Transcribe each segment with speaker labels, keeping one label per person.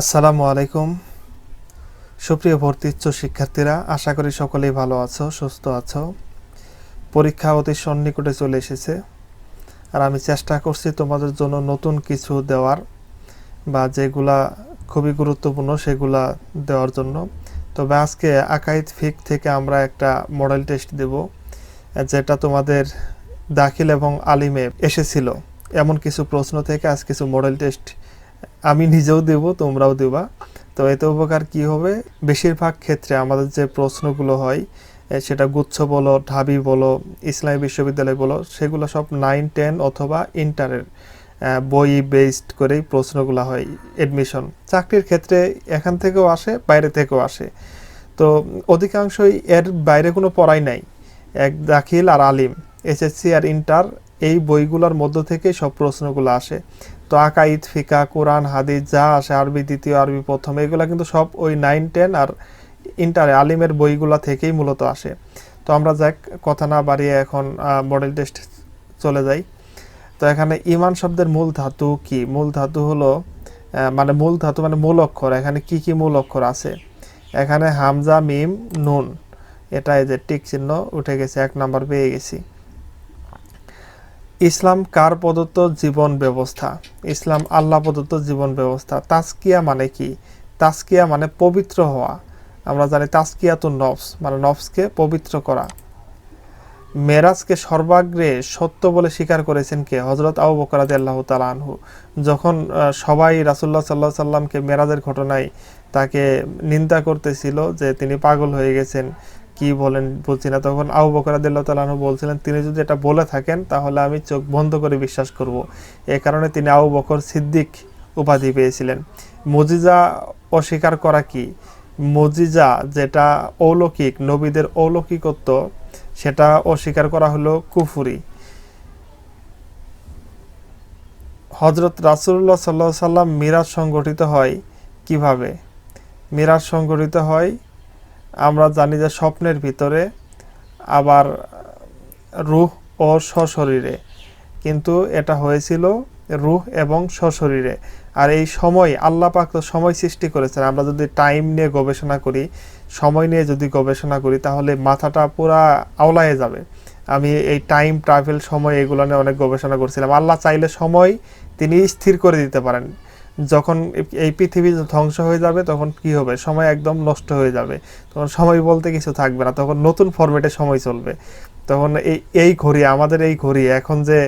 Speaker 1: আসসালামু আলাইকুম। সুপ্রিয় ভর্তি উচ্চ শিক্ষার্থীরা, আশা করি সকলেই ভালো আছো, সুস্থ আছো। পরীক্ষা অতি সন্নিকটে চলে এসেছে। আর আমি চেষ্টা করছি তোমাদের জন্য নতুন কিছু দেওয়ার বা যেগুলা খুবই গুরুত্বপূর্ণ সেগুলা দেওয়ার জন্য। তবে আজকে আকাইদ ফিক থেকে আমরা একটা মডেল টেস্ট দেব, যেটা তোমাদের দাখিল এবং আলিমে এসেছিল। এমন কিছু প্রশ্ন থেকে আজ কিছু মডেল টেস্ট আমি নিজেও দেব, তোমরাও দেবা। তো এতে উপকার কি হবে? বেশিরভাগ ক্ষেত্রে আমাদের যে প্রশ্নগুলো হয় সেটা গুচ্ছ বলো, ঢাবি বলো, ইসলামী বিশ্ববিদ্যালয় বলো, সেগুলো সব নাইন, টেন অথবা ইন্টারের বই বেসড করেই প্রশ্নগুলো হয় এডমিশন চাকরির ক্ষেত্রে এখান থেকেও আসে, বাইরে থেকেও আসে। তো অধিকাংশই এর বাইরে কোনো পড়াই নাই, এক দাখিল আর আলিম, এসএসসি আর ইন্টার, এই বইগুলোর মধ্য থেকেই সব প্রশ্নগুলো আসে। তো আকাইদ, ফিকা, কোরআন, হাদিস, যা আসে আরবি, দ্বিতীয় আরবি, প্রথম, এগুলো কিন্তু সব ওই নাইন টেন আর ইন্টারে আলিমের বইগুলো থেকেই মূলত আসে। তো আমরা যাক, কথা না বাড়িয়ে এখন মডেল টেস্ট চলে যাই। তো এখানে ইমান শব্দের মূল ধাতু কি? মূল ধাতু হলো মানে মূল ধাতু মানে মূল অক্ষর। এখানে কি কি মূল অক্ষর আছে? এখানে হামজা, মিম, নুন এটা এই যে টিক চিহ্ন উঠে গেছে, এক নাম্বার পেয়ে গেছি। ইসলাম কার প্রদত্ত জীবন ব্যবস্থা? ইসলাম আল্লাহ প্রদত্ত জীবন ব্যবস্থা। তাস্কিয়া মানে কি? তাস্কিয়া মানে পবিত্র হওয়া। আমরা জানি তাস্কিয়া তো নফস মানে নফসকে পবিত্র করা। মেরাজকে সর্বাগ্রে সত্য বলে স্বীকার করেছেন কে? হজরত আবু বকরাদ আল্লাহ তালা আনহু। যখন সবাই রাসুল্লাহ সাল্লাহ সাল্লামকে মেরাজের ঘটনায় তাকে নিন্দা করতেছিল যে তিনি পাগল হয়ে গেছেন। কি বলেন বুঝছি না, তখন আবু বকর আদিল্লাহ তালাহু বলছিলেন, তিনি যদি এটা বলে থাকেন, তাহলে আমি চোখ বন্ধ করে বিশ্বাস করব। এ কারণে তিনি আবু বকর সিদ্দিক উপাধি পেয়েছিলেন। মজিজা অস্বীকার করা কি? মজিজা যেটা অলৌকিক, নবীদের অলৌকিকত্ব, সেটা অস্বীকার করা হলো কুফুরি। হজরত রাসুল্লাহ সাল্লাহ সাল্লাম মিরাজ সংগঠিত হয় কীভাবে? মিরাজ সংগঠিত হয় আমরা জানি যে স্বপ্নের ভিতরে আবার রুহ ও সশরীরে। কিন্তু এটা হয়েছিল রুহ এবং সশরীরে। আর এই সময় আল্লাহ পাক তো সময় সৃষ্টি করেছেন। আমরা যদি টাইম নিয়ে গবেষণা করি, সময় নিয়ে যদি গবেষণা করি, তাহলে মাথাটা পুরা আওলায়ে যাবে। আমি এই টাইম ট্রাভেল সময় এগুলো নিয়ে অনেক গবেষণা করছিলাম। আল্লাহ চাইলে সময় তিনি স্থির করে দিতে পারেন। যখন এই পৃথিবী ধ্বংস হয়ে যাবে তখন কি হবে? সময় একদম নষ্ট হয়ে যাবে। তখন সময় বলতে কিছু থাকবে না। তখন নতুন ফরম্যাটে সময় চলবে। তখন এই এই ঘড়ি, আমাদের এই ঘড়ি এখন যে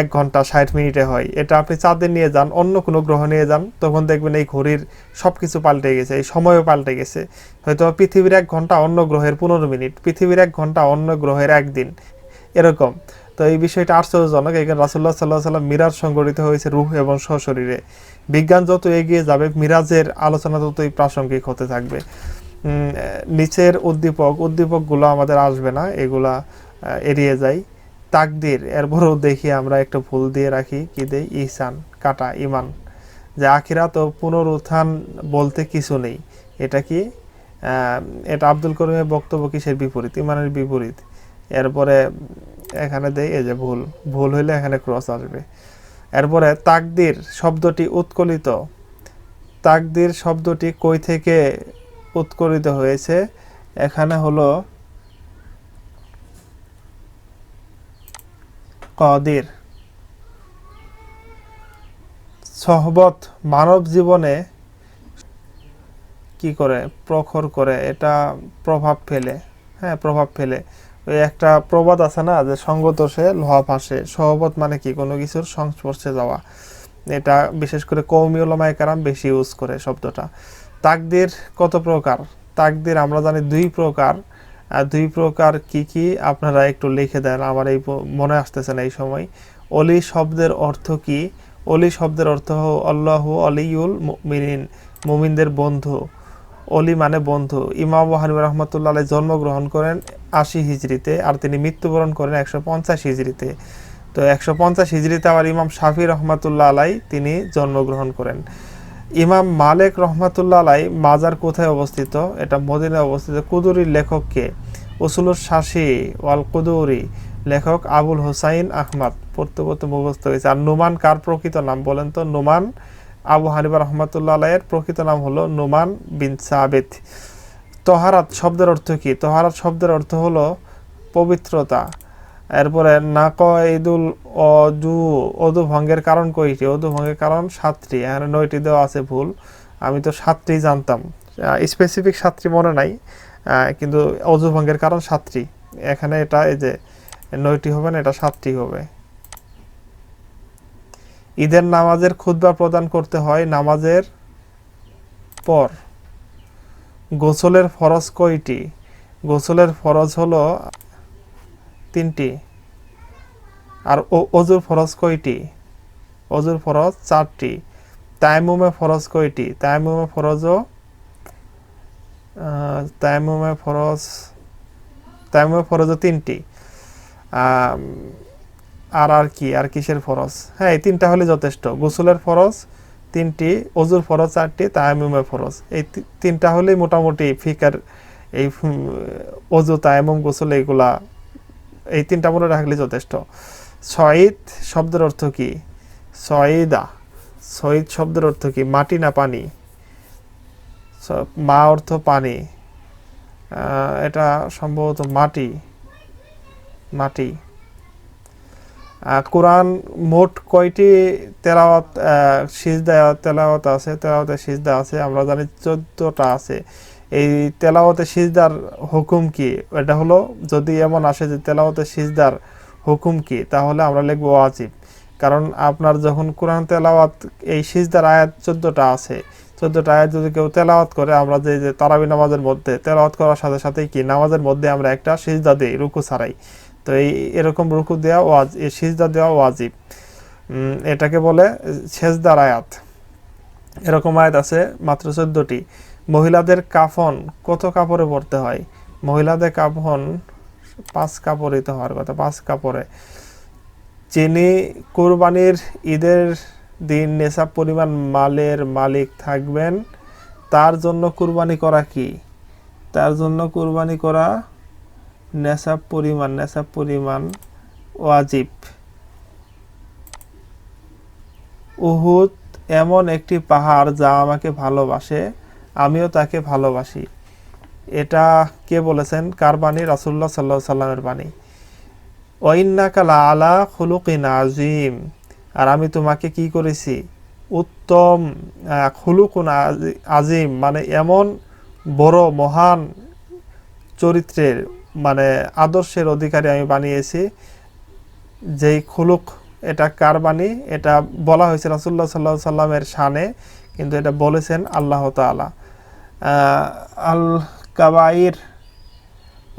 Speaker 1: এক ঘণ্টা ষাট মিনিটে হয়, এটা আপনি চাঁদে নিয়ে যান, অন্য কোনো গ্রহ নিয়ে যান, তখন দেখবেন এই ঘড়ির সব কিছু পাল্টে গেছে, এই সময়ও পাল্টে গেছে। হয়তো পৃথিবীর এক ঘণ্টা অন্য গ্রহের পনেরো মিনিট, পৃথিবীর এক ঘণ্টা অন্য গ্রহের একদিন। এরকম। তো এই বিষয়টা আশ্চর্যজনক। এখানে রাসুল্লাহ সাল্লাহ সাল্লাম মিরাজ সংগঠিত হয়েছে রুহ এবং সশরীরে। বিজ্ঞান যত এগিয়ে যাবে, মিরাজের আলোচনা ততই প্রাসঙ্গিক হতে থাকবে। নিচের উদ্দীপক, উদ্দীপকগুলো আমাদের আসবে না, এগুলা এড়িয়ে যাই। তাকদির, এরপরেও দেখি আমরা একটা ভুল দিয়ে রাখি, কি দেই? ইসান কাটা, ইমান। যে আখিরাত ও পুনরুত্থান বলতে কিছু নেই। এটা কি? এটা আব্দুল করিমের বক্তব্য কিসের বিপরীত? ইমানের বিপরীত। এরপরে, এখানে দেয় এই যে ভুল। ভুল হইলে এখানে ক্রস আসবে। এরপরে তাকদির শব্দটি উৎকলিত। তাকদির শব্দটি কই থেকে উৎকলিত হয়েছে? এখানে হলো কদির। সহবত মানব জীবনে কি করে? প্রখর করে। এটা প্রভাব ফেলে। হ্যাঁ প্রভাব ফেলে। একটা প্রবাদ আছে না, যে সঙ্গত সে লোহা ফাঁসে। সহবত মানে কি? কোনো কিছুর সংস্পর্শে যাওয়া। এটা বিশেষ করে কৌমি ওলামায় কারাম বেশি ইউজ করে শব্দটা। তাকদির কত প্রকার? তাকদির আমরা জানি দুই প্রকার। দুই প্রকার কি কি? আপনারা একটু লিখে দেন, আমার এই মনে আসতেছে না এই সময়। অলি শব্দের অর্থ কি? অলি শব্দের অর্থ আল্লাহ অলিউল মুমিনিন, মুমিনদের বন্ধু। অলি মানে বন্ধু। ইমাম হানিম রহমতুল্লাহ আলাই জন্মগ্রহণ করেন আশি হিজড়িতে আর তিনি মৃত্যুবরণ করেন একশো পঞ্চাশ হিজড়িতে। তো একশো পঞ্চাশ হিজড়িতে আবার ইমাম শাফি রহমতুল্লাহ আলাই তিনি জন্মগ্রহণ করেন। ইমাম মালেক রহমাতুল্লাহ আলাই মাজার কোথায় অবস্থিত? এটা মদিনায় অবস্থিত কুদুরির লেখককে উসুলুর শাসি ওয়াল কুদুরি, লেখক আবুল হোসাইন আহমদ। পড়তে পড়তে মুখস্থ হয়েছে। আর নুমান কার প্রকৃত নাম বলেন তো? নুমান আবু হানিবা রহমতুল্লাহ আলাইয়ের প্রকৃত নাম হলো নোমান বিন সাবেত। তহারাত শব্দের অর্থ কি? তহারাত শব্দের অর্থ হলো পবিত্রতা। এরপরে নাক ঈদুল অজু অদু ভঙ্গের কারণ কয়টি? অদু ভঙ্গের কারণ সাতটি। এখানে নয়টি দেওয়া আছে ভুল। আমি তো সাতটি জানতাম। স্পেসিফিক সাতটি মনে নাই। কিন্তু অজু ভঙ্গের কারণ সাতটি। এখানে এটা এই যে নয়টি হবে না, এটা সাতটি হবে। ঈদের নামাজের খুতবা প্রদান করতে হয় নামাজের পর। গোসলের ফরজ কয়টি? গোসলের ফরজ হলো তিনটি। আর অজুর ফরজ কয়টি? অজুর ফরজ চারটি। তাইমুমে ফরজ কয়টি? তাইমুমে ফরজও তাইমুমে ফরজ তাইমুমে ফরজও তিনটি। আর আর কি, আর কিসের ফরজ? হ্যাঁ এই তিনটা হলে যথেষ্ট। গোসলের ফরজ, তিনটি। অজুর ফরজ, চারটি। তায়ামুমের ফরজ। এই তিনটা হলেই মোটামুটি ফিকার, এই অজু তায়ামুম গোসল এইগুলা এই তিনটা মনে রাখলে যথেষ্ট। সঈদ শব্দের অর্থ কি? সঈদা। সঈদ শব্দের অর্থ কি? মাটি না পানি? মা অর্থ পানি। এটা সম্ভবত মাটি। মাটি। কোরআন মোট কয়টি তেলাওয়াত সিজদা তেলাওয়াত আছে? তেলাওয়াতে সিজদা আছে, আমরা জানি চোদ্দটা আছে। এই তেলাওয়াতে সিজদার হুকুম কি? এটা হলো, যদি এমন আসে যে তেলাওয়াতে সিজদার হুকুম কি, তাহলে আমরা লিখব ওয়াজিব। কারণ আপনার যখন কোরআন তেলাওয়াত, এই সিজদার আয়াত চোদ্দটা আছে, চোদ্দটা আয়াত যদি কেউ তেলাওয়াত করে, আমরা যে যে তারাবি নামাজের মধ্যে তেলাওয়াত করার সাথে সাথেই কি, নামাজের মধ্যে আমরা একটা সিজদা দিই, রুকু ছাড়াই। তো এই এরকম রুকু দেওয়া ওয়াজ এই সিজদা দেওয়া ওয়াজিব। এটাকে বলে সেজদার আয়াত। এরকম আয়াত আছে মাত্র চোদ্দটি। মহিলাদের কাফন কত কাপড়ে পরতে হয়? মহিলাদের কাফন পাঁচ কাপড়ই তো হওয়ার কথা, পাঁচ কাপড়ে। যিনি কোরবানির ঈদের দিন নেশাব পরিমাণ মালের মালিক থাকবেন, তার জন্য কুরবানি করা কি? তার জন্য কুরবানি করা নেশাব পরিমাণ নেশাব পরিমাণ ওয়াজিব। উহুদ এমন একটি পাহাড় যা আমাকে ভালোবাসে, আমিও তাকে ভালোবাসি। এটা কে বলেছেন? কার বাণী? রাসুল্লাহ সাল্লাহ সাল্লামের বাণী। ওয়াইন্নাকালা আলা খুলুকিন আজিম আর আমি তোমাকে কি করেছি? উত্তম খুলুকুন আজি- আজিম মানে এমন বড়, মহান চরিত্রের মানে আদর্শের অধিকারী আমি বানিয়েছি। যেই খুলুক, এটা কার বাণী? এটা বলা হয়েছে রাসুল্লাহ সাল্লাহ সাল্লামের শানে, কিন্তু এটা বলেছেন আল্লাহ তালা আল কাবাইর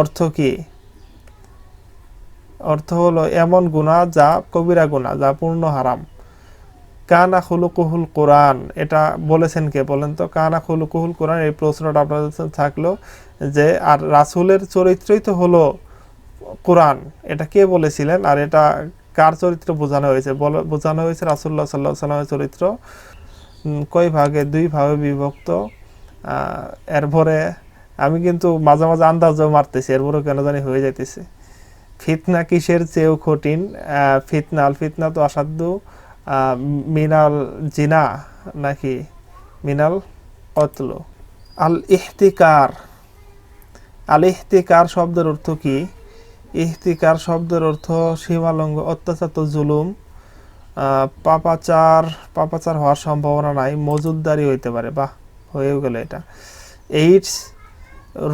Speaker 1: অর্থ কি? অর্থ হলো এমন গুণা যা কবিরা গুণা যা পূর্ণ হারাম। কানা খুলুকুহুল কোরআন, এটা বলেছেন কে? বলেন তো, কানা খুলুকুহুল কোরআন, এই প্রশ্নটা আপনাদের থাকল যে, আর রাসূলের চরিত্রই তো হলো কোরআন, এটা কে বলেছিলেন? আর এটা কার চরিত্র বোঝানো হয়েছে? বোঝানো হয়েছে রাসূলুল্লাহ সাল্লাহ সাল্লামের চরিত্র। কয় ভাগে? দুই ভাগে বিভক্ত। এরপরে আমি কিন্তু মাঝে মাঝে আন্দাজও মারতেছি এরপরে কেন জানি হয়ে যাইতেছে। ফিতনা কিসের চেয়েও কঠিন? ফিতনা, আল ফিতনা তো অসাধ্য মিনাল জিনা নাকি মিনাল কতল আল ইহতিকার আল ইহতিকার শব্দের অর্থ কি? ইহতিকার শব্দের অর্থ সীমালঙ্ঘ অত্যাচার জুলুম পাপাচার পাপাচার হওয়ার সম্ভাবনা নাই মজুদদারি হইতে পারে। বাহ, হয়েও গেল এটা। এইডস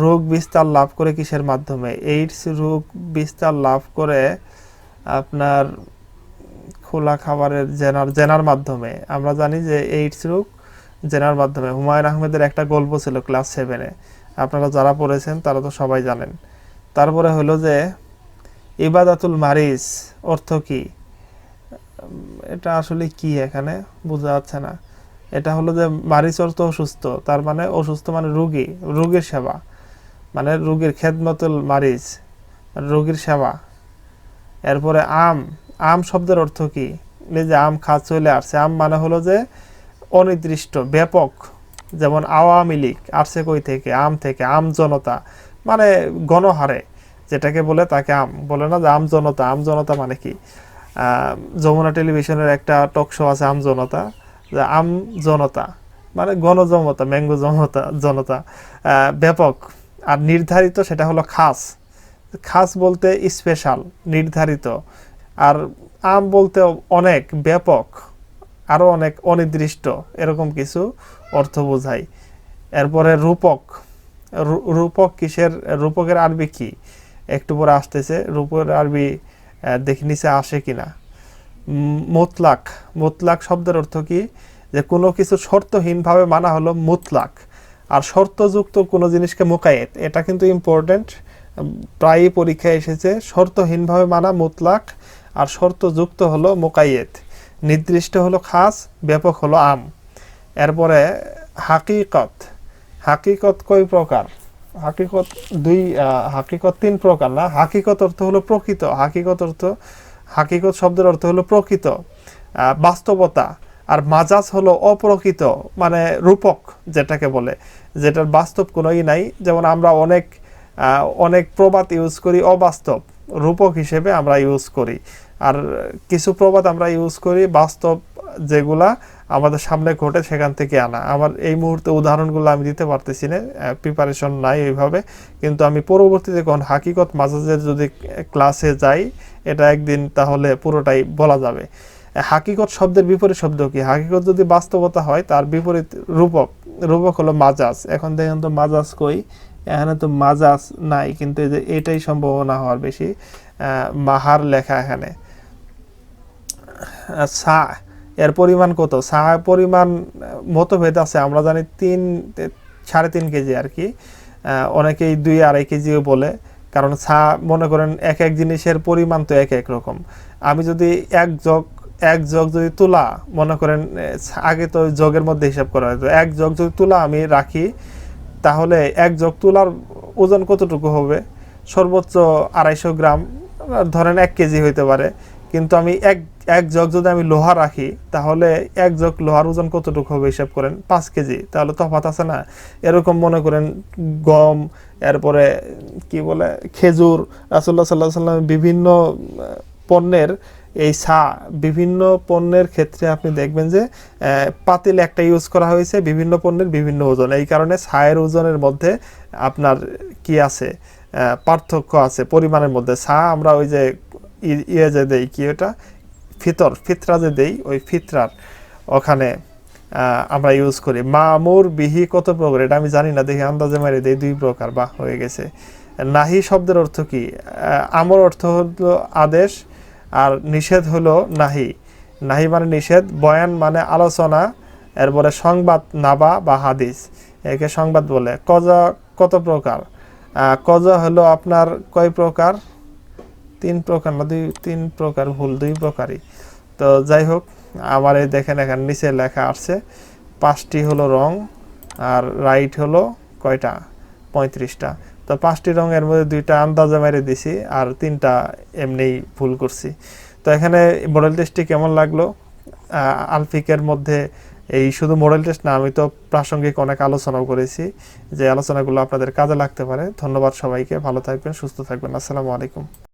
Speaker 1: রোগ বিস্তার লাভ করে কিসের মাধ্যমে? এইডস রোগ বিস্তার লাভ করে আপনার খোলা খাবারের জেনার জেনার মাধ্যমে। আমরা জানি যে এইডস রোগ জেনার মাধ্যমে। হুমায়ুন আহমেদের একটা গল্প ছিল ক্লাস সেভেনে আপনারা যারা পড়েছেন, তারা তো সবাই জানেন। তারপরে হলো যে, ইবাদাতুল মারিস অর্থ কি? এটা আসলে কি এখানে? বোঝা যাচ্ছে না। এটা হলো যে মারিচ অর্থ অসুস্থ, তার মানে অসুস্থ মানে রুগী, রোগীর সেবা। মানে রোগীর খেদমতুল মারিচ রোগীর সেবা। এরপরে আম আম শব্দের অর্থ কি? এই যে আম খাত চলে আসছে। আম মানে হলো যে অনির্দিষ্ট, ব্যাপক। যেমন আওয়ামী লীগ আসছে কই থেকে? আম থেকে, আম জনতা। মানে গণহারে, যেটাকে বলে তাকে আম। বলে না যে আম জনতা। আম জনতা মানে কি? যমুনা টেলিভিশনের একটা টক শো আছে, আম জনতা। যে আম জনতা। মানে গণজমতা, ম্যাঙ্গো জমতা, জনতা। ব্যাপক। আর নির্ধারিত সেটা হলো খাস। খাস বলতে স্পেশাল নির্ধারিত। আর আম বলতে অনেক ব্যাপক আরও অনেক অনির্দিষ্ট এরকম কিছু অর্থ বোঝায়। এরপরে রূপক রূপক কিসের, রূপকের আরবি কি? একটু পরে আসতেছে, রূপকের আরবি দেখি নিচে আসে কিনা। মোতলাক, মুতলাক শব্দের অর্থ কি? যে কোনো কিছু শর্তহীনভাবে মানা হলো মুতলাক, আর শর্তযুক্ত কোনো জিনিসকে মোকায়েত। এটা কিন্তু ইম্পর্টেন্ট প্রায়ই পরীক্ষায় এসেছে, শর্তহীনভাবে মানা মুতলাক আর শর্তযুক্ত হলো মোকায়েত নির্দিষ্ট হলো খাস, ব্যাপক হলো আম। এরপরে হাকিকত। হাকিকত কয় প্রকার? হাকিকত দুই হাকিকত তিন প্রকার না? হাকিকত অর্থ হলো প্রকৃত। হাকিকত অর্থ, হাকিকত শব্দের অর্থ হলো প্রকৃত। বাস্তবতা। আর মাজাজ হলো অপ্রকৃত মানে রূপক যেটাকে বলে, যেটার বাস্তব কোনোই নাই। যেমন আমরা অনেক অনেক প্রবাদ ইউজ করি অবাস্তব। রূপক হিসেবে আমরা ইউজ করি। আর কিছু প্রবাদ আমরা ইউজ করি, বাস্তব যেগুলা আমাদের সামনে ঘটে সেখান থেকে আনা। আমার এই মুহূর্তে উদাহরণগুলো আমি দিতে পারতেছি না প্রিপারেশন নাই ওইভাবে। কিন্তু আমি পরবর্তীতে কোন হাকিকত মাজাজের যদি ক্লাসে যাই, এটা একদিন তাহলে পুরোটাই বলা যাবে। হাকিকত শব্দের বিপরীত শব্দ কি? হাকিকত যদি বাস্তবতা হয়, তার বিপরীত রূপক রূপক হলো মাজাজ। এখন দেখেন তো মাজাজ কই? এখানে তো মাজাজ নাই, কিন্তু এটাই সম্ভাবনা হওয়ার বেশি মাহার লেখা এখানে। সা, এর পরিমাণ কত? সা পরিমাণ মতভেদ আছে, আমরা জানি তিন, সাড়ে তিন কেজি আর কি। অনেকেই দুই আড়াই কেজিও বলে, কারণ সা, মনে করেন, এক এক জিনিসের পরিমাণ তো এক এক রকম। আমি যদি এক জগ এক জগ যদি তুলা, মনে করেন আগে তো জগের মধ্যে হিসাব করা হয়তো এক জগ যদি তুলা আমি রাখি তাহলে এক জগ তুলার ওজন কতটুকু হবে? সর্বোচ্চ আড়াইশো গ্রাম ধরেন এক কেজি হইতে পারে। কিন্তু আমি এক এক জগ যদি আমি লোহা রাখি, তাহলে এক জগ লোহার ওজন কতটুকু হবে হিসাব করেন? পাঁচ কেজি। তাহলে তফাৎ আছে না? এরকম মনে করেন গম, এরপরে কি বলে? খেজুর রাসুল্লাহ সাল্লাহ সাল্লাম বিভিন্ন পণ্যের এই সা বিভিন্ন পণ্যের ক্ষেত্রে আপনি দেখবেন যে পাতিল একটা ইউজ করা হয়েছে বিভিন্ন পণ্যের বিভিন্ন ওজন। এই কারণে ছায়ের ওজনের মধ্যে আপনার কি আছে? পার্থক্য আছে পরিমাণের মধ্যে। সা আমরা ওই যে ইয়ে যে দেই, কি ওটা? ফিতর, ফিতরা যে দেই, ওই ফিতরার ওখানে আমরা ইউজ করি। মামুর বিহি কত প্রকার? এটা আমি জানি না, দেখি আন্দাজে মারি দেই, দুই প্রকার। বা হয়ে গেছে। নাহি শব্দের অর্থ কি? আমর অর্থ হলো আদেশ আর নিষেধ হলো নাহি। নাহি মানে নিষেধ, বয়ান মানে আলোচনা, এরপরে সংবাদ নাবা বা হাদিস। একে সংবাদ বলে। কজা, কত প্রকার? কজা হলো আপনার কয় প্রকার? তিন প্রকার না, দুই, তিন প্রকার ভুল, দুই প্রকারই। তো যাই হোক, আমার এই দেখেন এখানে নিচে লেখা আসছে, পাঁচটি হলো রং, আর রাইট হলো কয়টা? পঁয়ত্রিশটা। তো পাঁচটি রঙের মধ্যে দুইটা আন্দাজে মেরে দিছি আর তিনটা এমনিই ভুল করছি। তো এখানে মডেল টেস্টটি কেমন লাগল? আলফিকের মধ্যে এই শুধু মডেল টেস্ট না, আমি তো প্রাসঙ্গিক অনেক আলোচনাও করেছি, যে আলোচনাগুলো আপনাদের কাজে লাগতে পারে। ধন্যবাদ সবাইকে, ভালো থাকবেন, সুস্থ থাকবেন। আসসালামু আলাইকুম।